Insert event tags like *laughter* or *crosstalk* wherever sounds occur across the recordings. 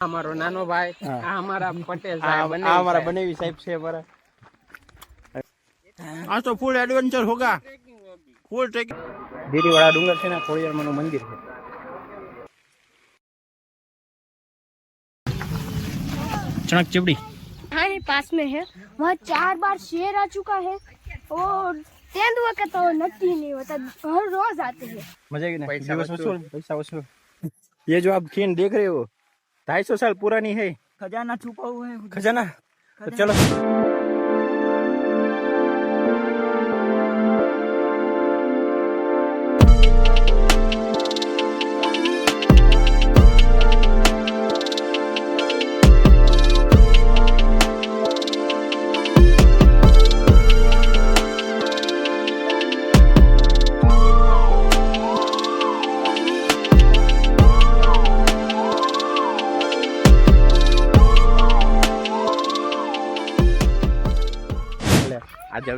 અમારો નાનો ભાઈ હા. આ અમારા પટેલ આ સાહેબ બંને આ અમારા સાહેબ. બનેવી સાહેબ છે અમારા આ તો ફૂલ એડવેન્ચર હોગા ફૂલ ટ્રેક ધીરીવાળા ડુંગર છે ને ખોડિયારમાંનું મંદિર છે ચણક ચીવડી हमारे पास में है वहाँ चार बार शेर आ चुका है और तेंदुआ का तो नक्की नहीं होता हर रोज आते हैं मजा आएगी ना पैसा दिवस वसूल। वसूल पैसा वसूल ये जो आप खीन देख रहे हो ढाई सौ साल पुरानी है खजाना छुपा हुआ है खजाना तो चलो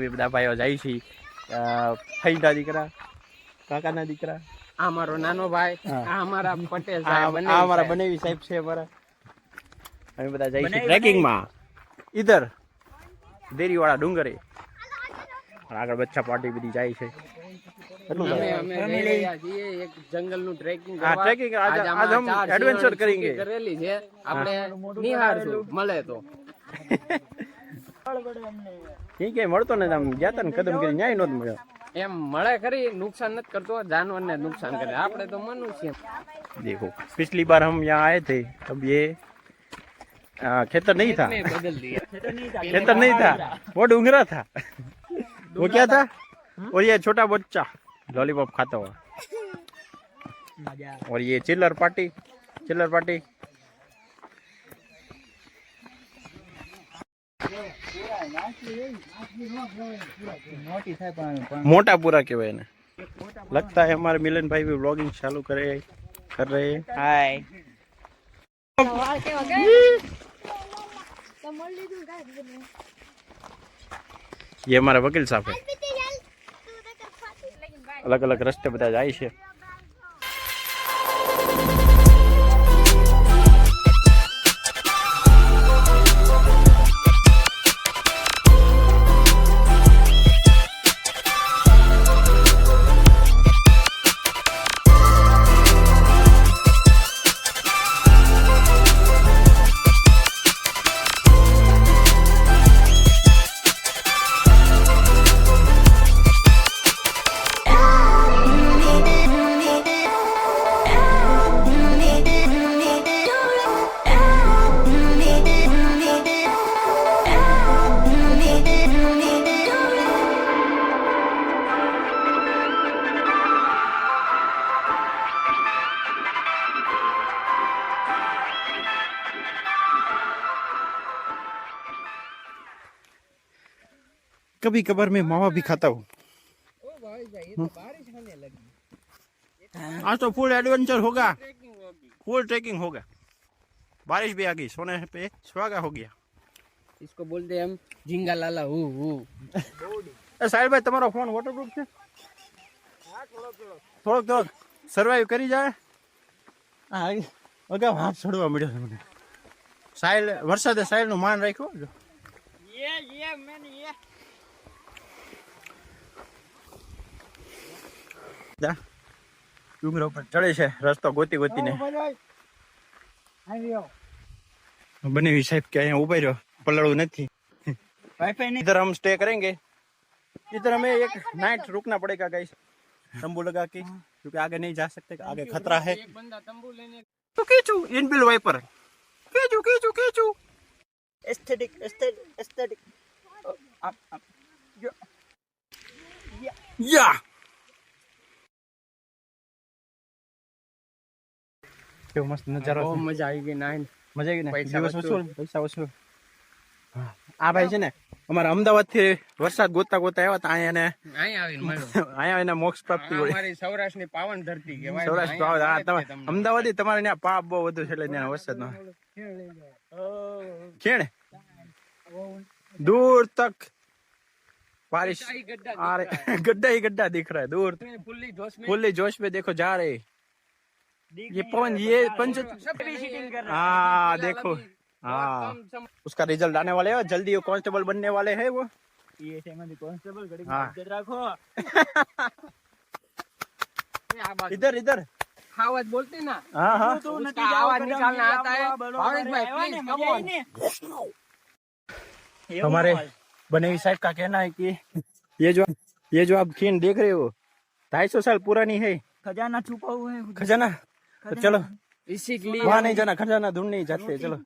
અમે બધા ભાઈઓ જાય છે ફઈના દીકરા કાકાના દીકરા. આ મારો નાનો ભાઈ. આ અમારા પટેલ સાહેબ આ અમારા બનેવી સાહેબ છે અમારા. અમે બધા જઈએ છીએ ટ્રેકિંગમાં. ઈધર દેરીવાળા ડુંગરે. આગળ બચ્ચા પાર્ટી બધી જાય છે. જાય. છીએ જંગલનું ટ્રેકિંગ હા, આજ- આજ હમ adventure કરેંગે. કરેલી છે. આપણે નિહાળશું મળે તો. *laughs* ઠીક है મળતો ને આમ ગયા તા ને કદમ કરી ન્યાય નહોતો મળ્યો એમ મળે ખરી નુકસાન નથી કરતો જાનવરને નુકસાન કરે આપણે તો મનુષ્ય देखो पिछली बार हम यहाँ आए थे तब ये आ, खेतर नहीं था ने बदल दिया खेतर नहीं था वो डूंगरा था वो क्या था और ये छोटा बच्चा लॉलीपॉप खाता हुआ मजा और ये चिल्लर पार्टी चिल्लर पार्टी મોટી થાય પણ પણ मोटा पूरा केवाय ने लगता है हमारे मिलन भाई भी व्लॉगिंग चालू करे कर रहे हैं હાય ये हमारा वकील साहब है अलग अलग रस्ते બધા જાય છે कभी कभार मैं मावा भी खाता हूँ आज तो फुल एडवेंचर होगा फुल ट्रेकिंग होगा बारिश भी आ गई सोने पे सुहागा हो गया इसको बोलते हैं हम झींगा लाला हु हु એ સાહેબભાઈ તમારો ફોન વોટરપ્રૂફ છે થોડોક થોડોક સર્વાઈવ કરી જાય હા અગાઉ હાથ છોડવા મળ્યો છે મને સાહેલ વરસાદે સાહેલનું માન રાખ્યું જો જા ડુંગરા ઉપર ચડે છે રસ્તો ગોતી ગોતીને બનેવી સાહેબ કે અહીંયા ઉભા રહ્યો પલળવું નથી વાઈફાઈ નહીં इधर हम स्टे करेंगे इधर हमें एक नाइट रुकना पड़ेगा गाइस तंबू लगा के क्योंकि आगे नहीं जा सकते आगे खतरा है એક બંદા તંબુ લઈને तो खींचू इन बिल वाइपर खींचू खींचू खींचू એસ્થેટિક એસ્થેટિક આપ આપ या કેવો મસ્ત નજારો બહુ છે મજા આવી ગઈ નાઈન મજા આવી ને પૈસા દિવસ વસૂલ. વસૂલ પૈસા વસૂલ હા. આ ભાઈ છે ને અમારા અમદાવાદ થી વરસાદ ગોતા ગોતા આવ્યા હતા અહીંયા ને અહીં આવીને મળ્યો અહીંયા એને મોક્ષ પ્રાપ્તિ આ હોય અમારી સૌરાષ્ટ્રની પાવન ધરતી કહેવાય સૌરાષ્ટ્ર અહીંયા આ મળે જ તમે છે તમને. અમદાવાદી તમારે ત્યાં પાપ બહુ વધુ છે એટલે ત્યાં વરસાદ નો ખેણ दूर तक बारिश ही गड्ढा आ रहे गड्ढा ही गड्ढा दिख रहा है दूर में फुल्ली जोश में फुल्ली जोश में देखो जा रहे ये पंच ये पंच हाँ। देखो। हाँ। उसका रिज़ल्ट आने वाले है जल्दी वो कांस्टेबल बनने वाले है वो। ये हाँ। कांस्टेबल रखो। *laughs* इधर इधर। आवाज़ बोलते ना। हाँ हाँ। आवाज़ निकालना आता है। हमारे बने साहब का कहना है कि ये जो ये जो आप खीन देख रहे हो ढाई सौ साल पुरानी है। खजाना छुपा हुआ है। खजाना? तो चलो। इसीलिए वहाँ नहीं जाना घर जाना ढूंढ नहीं जाते चलो।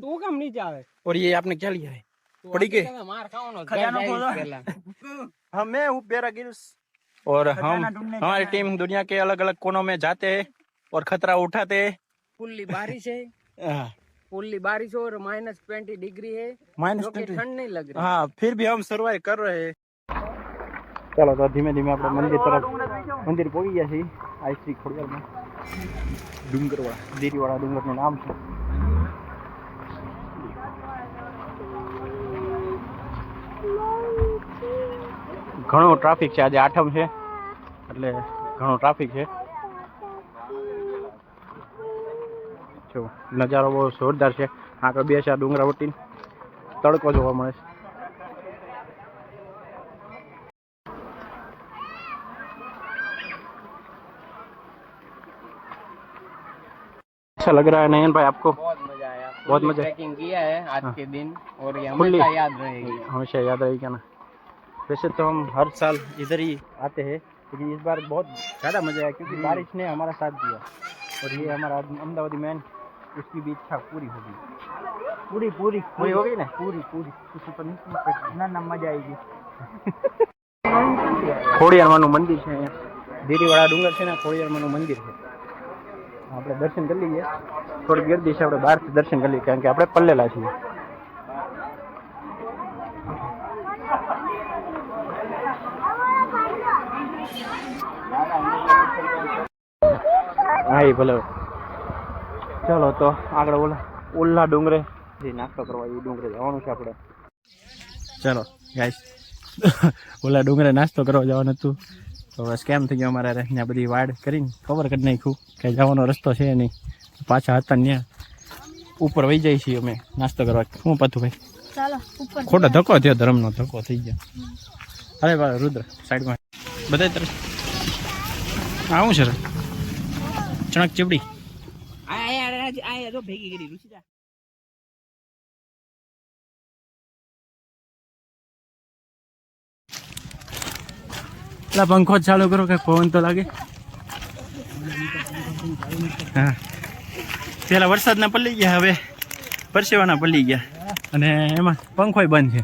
तू कम नहीं जावे। और ये आपने क्या लिया है? पड़ी के? *laughs* हमें हूँ बेरा गिल्स और हम हमारी टीम दुनिया के अलग अलग कोनों में जाते हैं और खतरा उठाते हैं। फुल्ली बारिश है। *laughs* हाँ। फुल्ली बारिश और माइनस ट्वेंटी डिग्री है। माइनस ट्वेंटी ठंड नहीं लग रही। हाँ फिर भी हम सर्वाइव कर रहे हैं। चलो तो धीमे धीमे अपने मंदिर तरफ़ मंदिर पहुँच गया सही છીએ આ ખોડિયારમાં. ડુંગરવાળા દેરીવાળા ડુંગરનું નામ છે. ઘણો ટ્રાફિક છે, આજે આઠમ છે. એટલે ઘણો ટ્રાફિક છે. જો, નજારો બહુ જોરદાર છે. આગળ બે ચાર ડુંગરા વટીને તડકો જોવા મળે છે. अच्छा लग रहा है नयन भाई आपको बहुत मजा आया बहुत Fully मजा- ट्रैकिंग किया है आज हाँ। के दिन और ये Fully- हमेशा याद रहेगी हमेशा याद रहेगा ना वैसे तो हम हर साल इधर ही आते हैं लेकिन इस बार बहुत ज़्यादा मजा आया क्योंकि बारिश ने हमारा साथ दिया और ये हमारा अहमदाबादी मैन उसकी भी इच्छा पूरी होगी પૂરી પૂરી पूरी हो गई ना પૂરી પૂરી किसी पर नहीं ના ના મજા આવી ગઈ ખોડિયારમાંનું મંદિર છે અહીંયા દેરીવાળા ડુંગર છે ને ખોડિયારમાંનું મંદિર છે આપણે દર્શન કરી લઈએ. થોડી ગરદી છે, આપણે બહારથી દર્શન કરી લઈએ, કારણ કે આપણે પલ્લેલા છીએ. હા, એ ભલે. ચલો તો આગળ ઓલા ઓલા ડુંગરે. જે નાસ્તો કરવા એ ડુંગરે જવાનું છે આપણે. ચલો ગાઈસ *laughs* ઓલા ડુંગરે નાસ્તો કરવા જવાનું હતું. તો હવે કેમ થઈ ગયો અમારે ત્યાં બધી વાડ કરીને કવર કરી નાખ્યું કે જવાનો રસ્તો છે નહીં પાછા હતા ત્યાં ઉપર વહી જાય છીએ અમે નાસ્તો કરવા શું પતું ભાઈ ખોટો ધક્કો થયો ધર્મનો ધક્કો થઈ ગયો અરે ભાઈ રુદ્ર સાઈડમાં બધા તરફ આવું છે? ચણક ચીપડી આયા જો ભેગી કરી રુચિતા પેલા પંખો ચાલુ કરો કે પવન તો લાગે હા પેલા વરસાદના પલ્લી ગયા હવે પરસેવાના પલ્લી ગયા અને એમાં પંખોય બંધ છે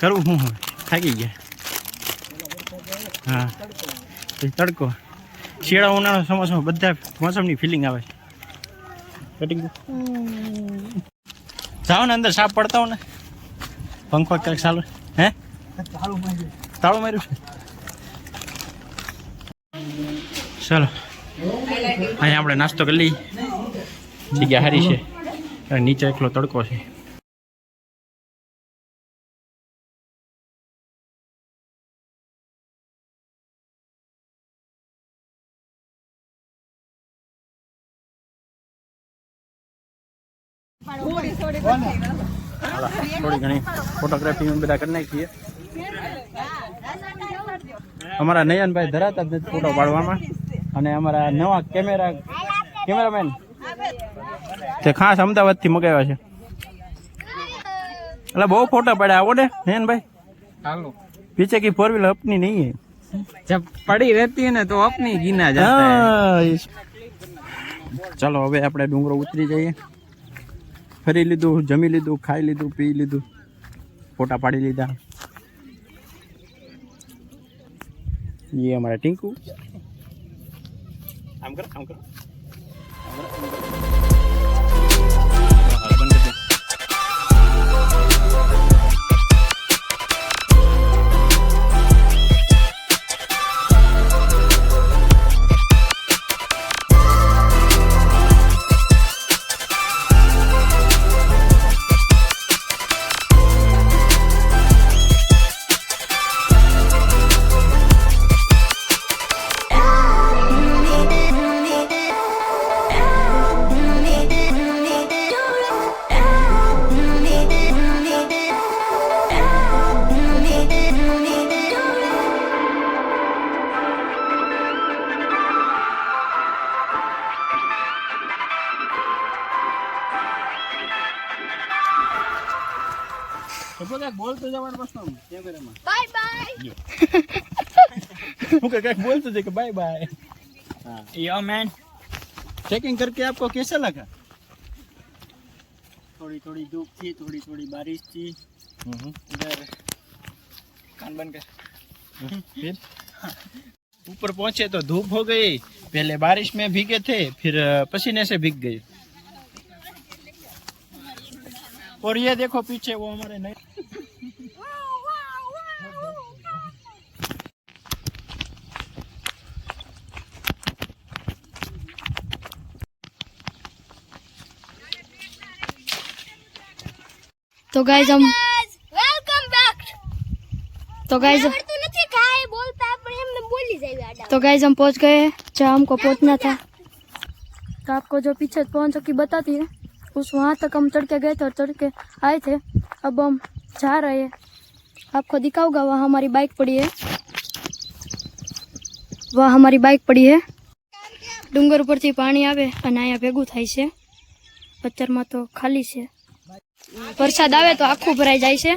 કરવું શું હવે થાકી ગયા હા તડકો શિયાળા ઉનાળો ચોમાસામાં બધા મોસમની ફિલિંગ આવે છે જાઓ ને અંદર સાપ પડતા હો ને પંખો ક્યાંક ચાલુ હે તાળું માર્યું છે. ચાલો. અહીંયા આપણે નાસ્તો કરી લઈએ. જગ્યા સારી છે. નીચે એકલો તડકો છે. થોડી ઘણી ફોટોગ્રાફી બધા કરી નાખીએ. અમારા નયનભાઈ ધરાતા જ ફોટો પાડવામાં. અને અમારા નવા કેમેરા કેમેરામેન. તે ખાસ અમદાવાદથી મગાવ્યા છે. એટલે બહુ ફોટા પડ્યા. આવો ને નયનભાઈ. હાલો. પીછે કી ફોર વ્હીલર અપની નહીં હે. જબ પડી રહેતી ને તો અપની ગીના જતા ચાલો હવે આપણે ડુંગરો ઉતરી જઈએ. ફરી લીધું જમી લીધું ખાઈ લીધું પી લીધું. ફોટા પાડી લીધા. ये हमारा टिंकू आम कर आम कर કાંઈક બોલતો જવાનો પ્રશ્ન કેમેરામાં બાય બાય હું कांईक बोलते थे कि बाय बाय हाँ यो मैन चेकिंग करके आपको कैसा लगा थोड़ी थोड़ी धूप थी थोड़ी थोड़ी बारिश थी इधर कान बन कर फिर ऊपर पहुंचे तो धूप हो गई पहले बारिश में भीगे थे फिर अ, पसीने से भीग गए और ये देखो पीछे वो हमारे नए તો ગાઈઝ हम વેલકમ બેક तो गाइज આવડતું નથી કાંઈ બોલતા પણ એમને બોલી જાય આડા तो गाइज हम पहुंच गए हैं जहाँ हमको पहुंचना था तो आपको जो पीछे पहुंच की बताती है उस वहाँ तक हम चढ़ के गए थे और चढ़ के आए थे अब हम जा रहे हैं आपको दिखाऊंगा वहाँ हमारी बाइक पड़ी है वहाँ हमारी बाइक पड़ी है ડુંગર ઉપરથી પાણી આવે અને અહીંયા ભેગું થાય છે પથ્થરમાં તો ખાલી છે વરસાદ આવે તો આખું ભરાઈ જાય છે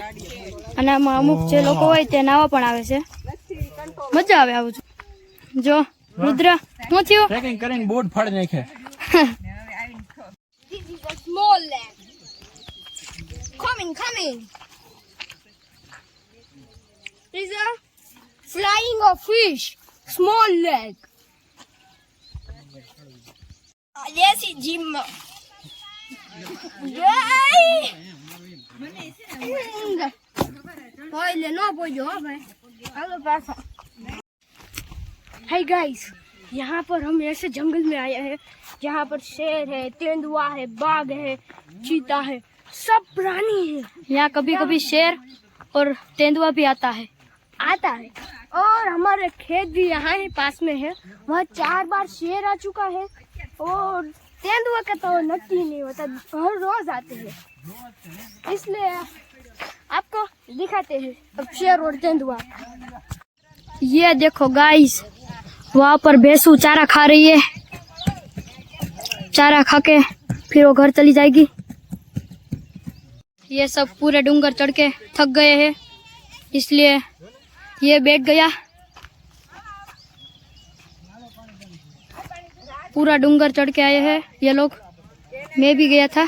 અને આમાં અમુક જે લોકો હોય તે નાવા પણ આવે છે મજા આવે આવું જો રુદ્ર શું થયું પેકિંગ કરીને બોટ ફાડી નાખે This is a small land. Coming, coming. There's a flying of fish. Small leg. Yes, it's Jim. Hi guys यहाँ पर हम ऐसे जंगल में आए हैं जहाँ पर शेर है तेंदुआ है बाघ है चीता है सब प्राणी है। यहाँ कभी कभी शेर और तेंदुआ भी आता है। आता है। और हमारे खेत भी यहाँ ही पास में है। वहाँ चार बार शेर आ चुका है और तेंदुआ का तो नक्की नहीं होता, हर रोज आते हैं। इसलिए आपको दिखाते हैं अब शेर और तेंदुआ। ये देखो गाइस वहाँ पर भैंसू चारा खा रही है। चारा खा के फिर वो घर चली जाएगी। ये सब पूरे डूंगर चढ़ के थक गए हैं, इसलिए ये बैठ गया। पूरा डूंगर चढ़ के आए हैं ये लोग मैं भी गया था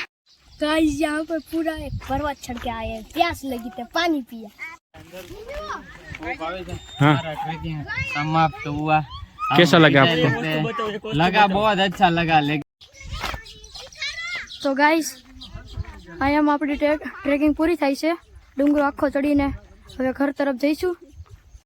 गाइस यहाँ पर पूरा एक पर्वत चढ़ के आए हैं प्यास लगी थी पानी पिया हाँ ट्रैकिंग समाप्त हुआ कैसा लगा आपको लगा बहुत अच्छा लगा लेकिन તો ગાઈસ અહીંયા આપણી ટ્રેક ટ્રેકિંગ પૂરી થાય છે ડુંગરો આખો ચડીને હવે ઘર તરફ જઈશું